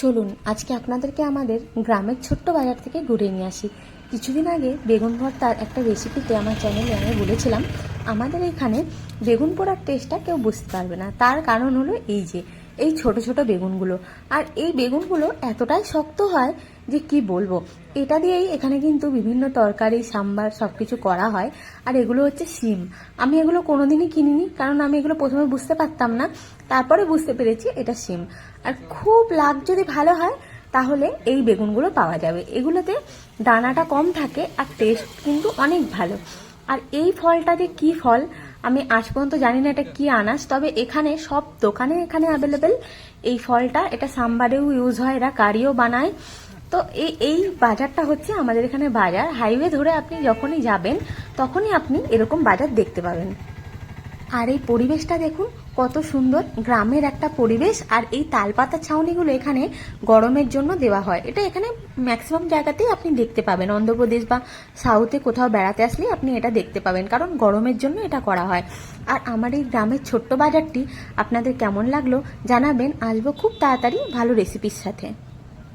চলুন আজকে আপনাদেরকে আমাদের গ্রামের ছোট্ট বাজার থেকে ঘুরে নিয়ে আসি। কিছুদিন আগে বেগুন ভর্তার একটা রেসিপিতে আমার চ্যানেলে আমি বলেছিলাম, আমাদের এখানে বেগুন পোড়ার টেস্টটা কেউ বুঝতে পারবে না। তার কারণ হলো এই যে এই ছোট ছোট বেগুনগুলো। আর এই বেগুনগুলো এতটাই শক্ত হয় যে কি বলব? এটা দিয়েই এখানে কিন্তু বিভিন্ন তরকারি, সাম্বার সব কিছু করা হয়। আর এগুলো হচ্ছে সিম আমি এগুলো কোনোদিনই কিনিনি, কারণ আমি এগুলো প্রথমে বুঝতে পারতাম না। তারপরে বুঝতে পেরেছি এটা সিম আর খুব লাভ যদি ভালো হয়, তাহলে এই বেগুনগুলো পাওয়া যাবে। এগুলোতে দানাটা কম থাকে আর টেস্ট কিন্তু অনেক ভালো। আর এই ফলটা যে কী ফল আমি আজ পর্যন্ত জানি না এটা কি আনাজ, তবে এখানে, সব দোকানে এখানে অ্যাভেলেবেল এই ফলটা, এটা সাম্বারেও ইউজ হয়, এরা কারিও বানায়। তো এই এই বাজারটা হচ্ছে আমাদের এখানে বাজার। হাইওয়ে ধরে আপনি যখনই যাবেন, তখনই আপনি এরকম বাজার দেখতে পাবেন। আর এই পরিবেশটা দেখুন, কত সুন্দর গ্রামের একটা পরিবেশ আর এই তালপাতা ছাউনিগুলো এখানে গরমের জন্য দেওয়া হয়। এটা এখানে ম্যাক্সিমাম জায়গাতেই আপনি দেখতে পাবেন। অন্ধ্রপ্রদেশ বা সাউথে কোথাও বেড়াতে আসলে আপনি এটা দেখতে পাবেন, কারণ গরমের জন্য এটা করা হয়। আর আমার এই গ্রামের ছোট্ট বাজারটি আপনাদের কেমন লাগল জানাবেন। আসব খুব তাড়াতাড়ি ভালো রেসিপির সাথে।